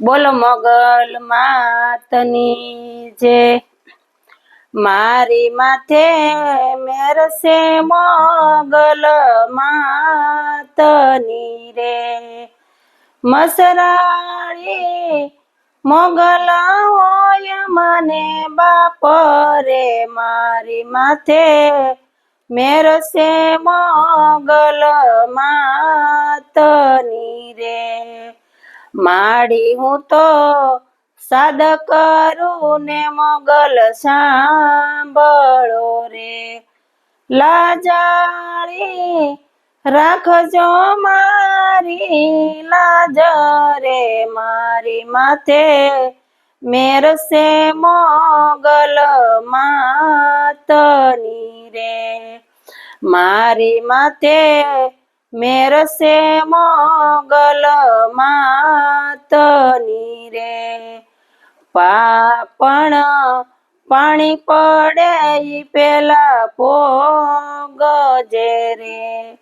બોલ મોગલ માતની જે મારી માથે મેરસે મોગલ માતની રે. મસરાળી મોગલ હોય મને બાપ રે, મારી માથે મેરસે મોગલ માતની માડી હું તો સાદ કરું ને મોગલ સાંભળો રે. લાજાળી રાખજો મારી, લાજ રે મારી માથે. મેરસે મોગલ માતની રે. મારી માથે મેરસે મોગલ માતની રે. પાપણ પાણી પડે પેલા પેલા પોગજે રે.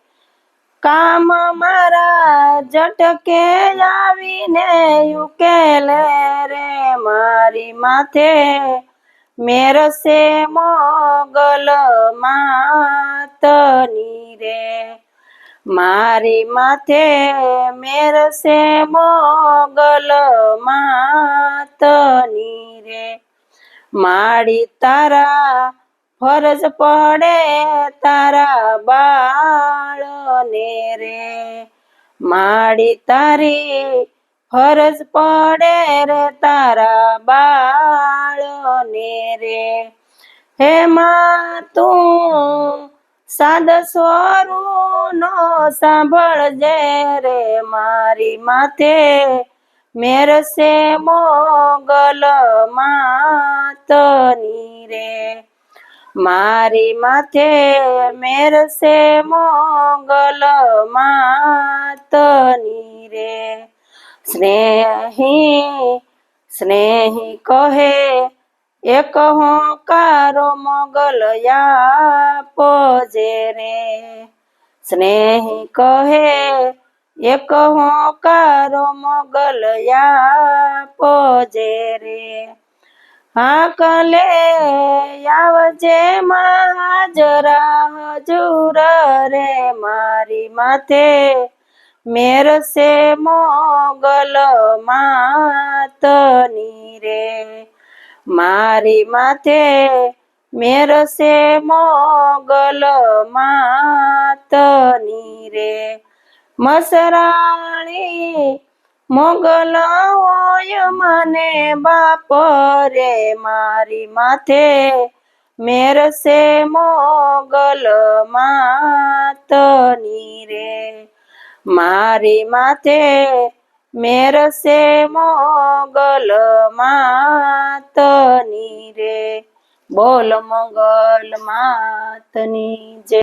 કામ મારા જટકે આવીને ઉકેલે રે મારી માથે. મેરસે મોગલ માતની મારી માથે મેરસે મોગલ માતની રે. માડી તારા ફરજ પડે તારા બાળને રે. માડી તારી ફરજ પડે રે તારા બાળને રે. હે મા, તું સાદ સ્વરું નો સાંભળજે રે મારી માથે. મેરસે મોગલ માતની રે. મારી માથે મેરસે મોગલ માતની રે. સ્નેહી સ્નેહી કહે, એક હોંકારો મોગલ આપજે રે. સ્નેહી કહે, એક હોંકારો મોગલ આપજે રે. હાકલે આવજે માજરા હજુર રે મારી માથે. મેરસે મોગલ માતની રે. મારી માથે મેરસે મોગલ માતની રે. મસરાણી મોગલ હોય મને બાપ રે મારી માથે. મેરસે મોગલ માતની રે. મારી માથે મેરસે મોગલ માતની રે. બોલ મોગલ માતની જય.